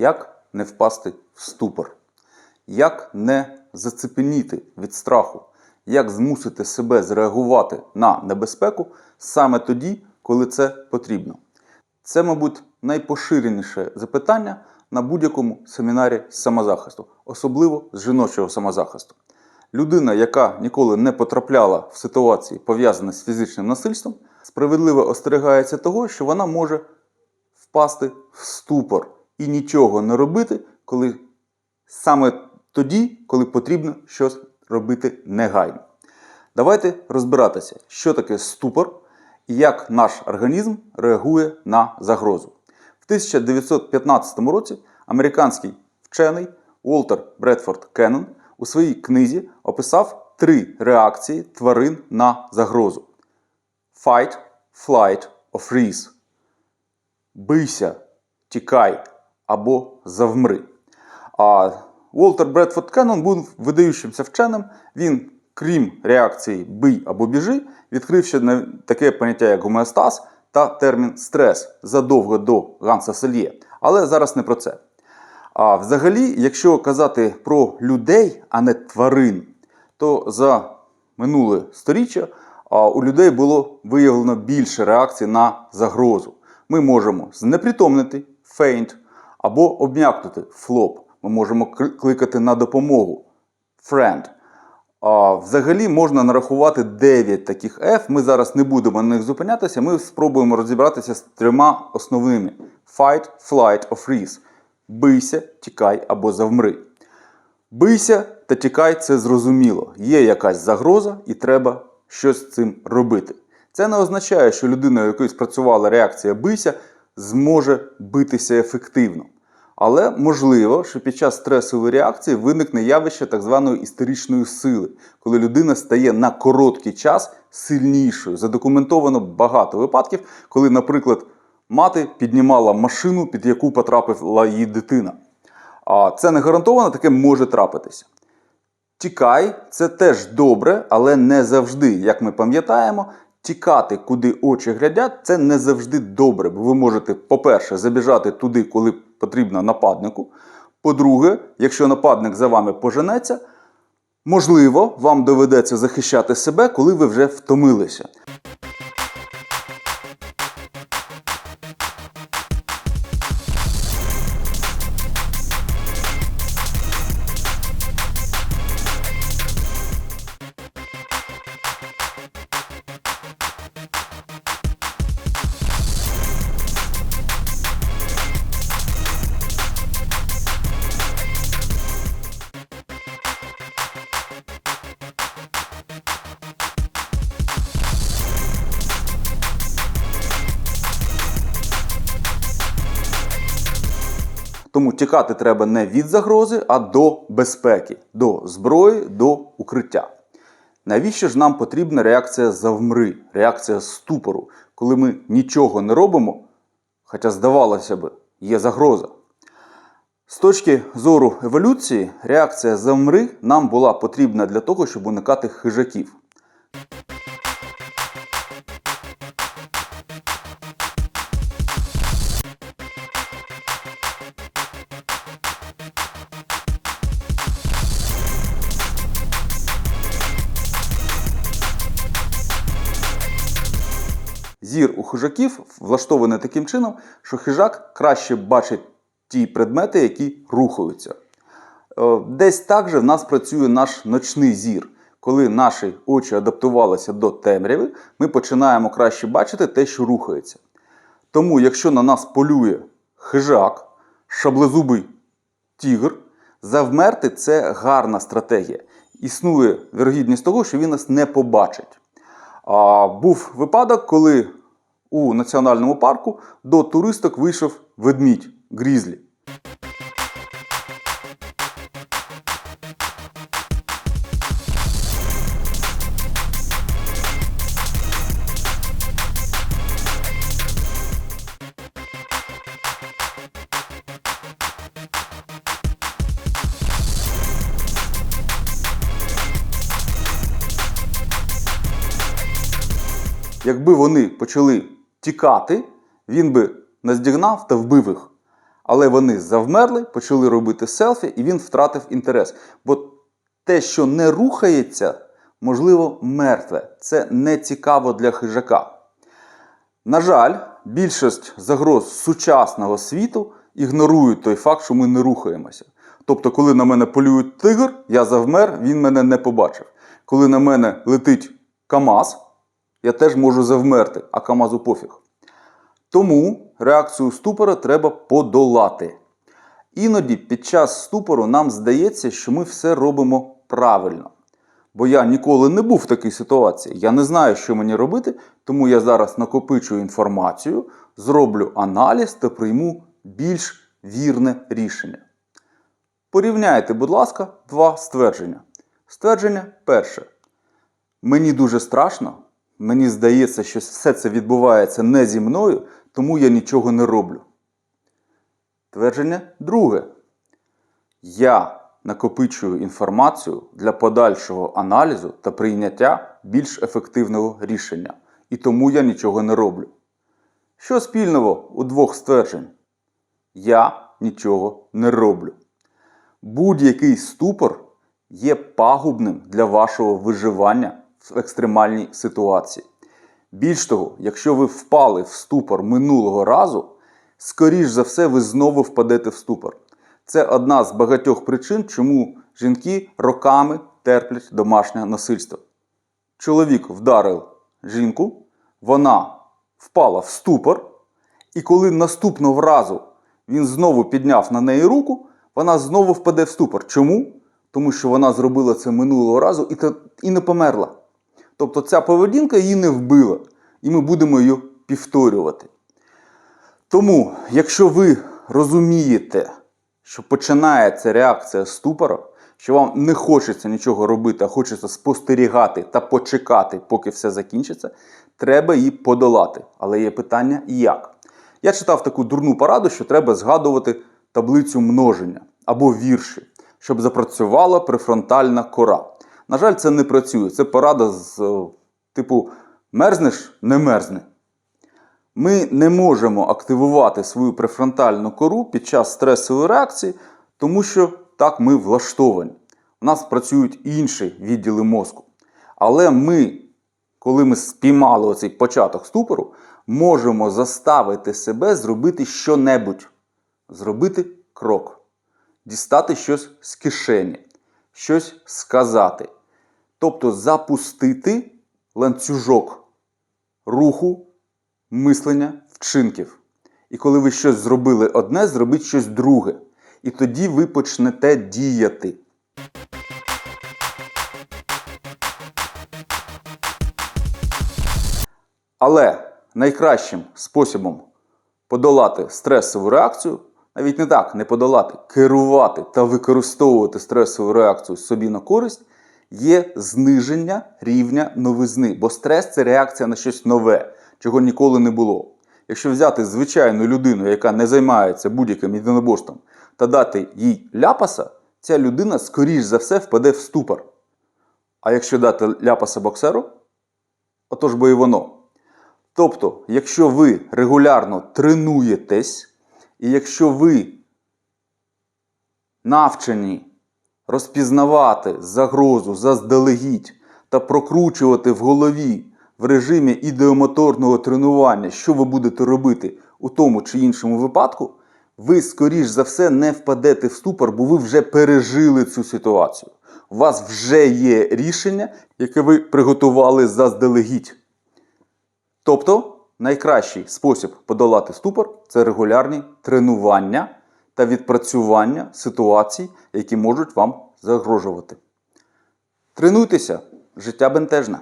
як не впасти в ступор, як не зацепеніти від страху, як змусити себе зреагувати на небезпеку саме тоді, коли це потрібно. Це, мабуть, найпоширеніше запитання на будь-якому семінарі з самозахисту, особливо з жіночого самозахисту. Людина, яка ніколи не потрапляла в ситуації, пов'язані з фізичним насильством, справедливо остерігається того, що вона може впасти в ступор і нічого не робити, коли саме тоді, коли потрібно щось робити негайно. Давайте розбиратися, що таке ступор і як наш організм реагує на загрозу. В 1915 році американський вчений Уолтер Бредфорд Кеннон у своїй книзі описав три реакції тварин на загрозу: Fight, Flight or Freeze. Бийся, тікай або завмри. А Уолтер Бредфорд Кеннон був видаючимся вченим. Він, крім реакції бий або біжи, відкрив ще таке поняття, як гомеостаз та термін стрес задовго до Ганса Сельє. Але зараз не про це. А взагалі, якщо казати про людей, а не тварин, то за минуле сторіччя у людей було виявлено більше реакцій на загрозу. Ми можемо знепритомнити фейнт або обм'якнути флоп. Ми можемо кликати на допомогу friend. Взагалі можна нарахувати 9 таких F. Ми зараз не будемо на них зупинятися. Ми спробуємо розібратися з трьома основними: fight, flight or freeze. Бийся, тікай або завмри. Бийся та тікай це зрозуміло. Є якась загроза і треба щось з цим робити. Це не означає, що людина, у якої спрацювала реакція бийся, зможе битися ефективно. Але можливо, що під час стресової реакції виникне явище так званої істеричної сили, коли людина стає на короткий час сильнішою. Задокументовано багато випадків, коли, наприклад, мати піднімала машину, під яку потрапила її дитина. А це не гарантовано, таке може трапитися. Тікай це теж добре, але не завжди. Як ми пам'ятаємо, тікати, куди очі глядять, це не завжди добре. Бо ви можете, по-перше, забіжати туди, коли потрібно нападнику. По-друге, якщо нападник за вами поженеться, можливо, вам доведеться захищати себе, коли ви вже втомилися. Тому тікати треба не від загрози, а до безпеки, до зброї, до укриття. Навіщо ж нам потрібна реакція завмри, реакція ступору, коли ми нічого не робимо, хоча здавалося б, є загроза. З точки зору еволюції, реакція завмри нам була потрібна для того, щоб уникати хижаків. Зір у хижаків влаштований таким чином, що хижак краще бачить ті предмети, які рухаються. Е, Десь так же в нас працює наш ночний зір. Коли наші очі адаптувалися до темряви, ми починаємо краще бачити те, що рухається. Тому, якщо на нас полює хижак, шаблезубий тігр, завмерти це гарна стратегія. Існує вірогідність того, що він нас не побачить. А, був випадок, коли у національному парку до туристок вийшов ведмідь грізлі. Якби вони почали тікати, він би наздігнав та вбив їх. Але вони завмерли, почали робити селфі, і він втратив інтерес. Бо те, що не рухається, можливо, мертве. Це не цікаво для хижака. На жаль, більшість загроз сучасного світу ігнорують той факт, що ми не рухаємося. Тобто, коли на мене полюють тигр, я завмер, він мене не побачив. Коли на мене летить КАМАЗ, я теж можу завмерти, а КАМАЗу пофіг. Тому реакцію ступора треба подолати. Іноді під час ступору нам здається, що ми все робимо правильно. Бо я ніколи не був в такій ситуації. Я не знаю, що мені робити, тому я зараз накопичую інформацію, зроблю аналіз та прийму більш вірне рішення. Порівняйте, будь ласка, два ствердження. Ствердження перше. Мені дуже страшно. Мені здається, що все це відбувається не зі мною, тому я нічого не роблю. Твердження друге. Я накопичую інформацію для подальшого аналізу та прийняття більш ефективного рішення. І тому я нічого не роблю. Що спільного у двох стверджень? Я нічого не роблю. Будь-який ступор є пагубним для вашого виживання в екстремальній ситуації. Більш того, якщо ви впали в ступор минулого разу, скоріш за все, ви знову впадете в ступор. Це одна з багатьох причин, чому жінки роками терплять домашнє насильство. Чоловік вдарив жінку, вона впала в ступор, і коли наступного разу він знову підняв на неї руку, вона знову впаде в ступор. Чому? Тому що вона зробила це минулого разу і, не померла. Тобто ця поведінка її не вбила, і ми будемо її повторювати. Тому, якщо ви розумієте, що починається реакція ступора, що вам не хочеться нічого робити, а хочеться спостерігати та почекати, поки все закінчиться, треба її подолати. Але є питання як. Я читав таку дурну пораду, що треба згадувати таблицю множення або вірші, щоб запрацювала префронтальна кора. На жаль, це не працює. Це порада з е, типу мерзнеш, не мерзни. Ми не можемо активувати свою префронтальну кору під час стресової реакції, тому що так ми влаштовані. У нас працюють інші відділи мозку. Але ми, коли ми спіймали оцей початок ступору, можемо заставити себе зробити щонебудь, зробити крок, дістати щось з кишені, щось сказати. Тобто запустити ланцюжок руху мислення, вчинків. І коли ви щось зробили одне, зробіть щось друге. І тоді ви почнете діяти. Але найкращим способом подолати стресову реакцію, навіть не так, не подолати, керувати та використовувати стресову реакцію собі на користь, є зниження рівня новизни. Бо стрес це реакція на щось нове, чого ніколи не було. Якщо взяти звичайну людину, яка не займається будь-яким єдиноборством, та дати їй ляпаса, ця людина, скоріш за все, впаде в ступор. А якщо дати ляпаса боксеру, отож бо і воно. Тобто, якщо ви регулярно тренуєтесь, і якщо ви навчені розпізнавати загрозу заздалегідь та прокручувати в голові в режимі ідеомоторного тренування, що ви будете робити у тому чи іншому випадку, ви, скоріш за все, не впадете в ступор, бо ви вже пережили цю ситуацію. У вас вже є рішення, яке ви приготували заздалегідь. Тобто, найкращий спосіб подолати ступор це регулярні тренування та відпрацювання ситуацій, які можуть вам загрожувати. Тренуйтеся, життя бентежне.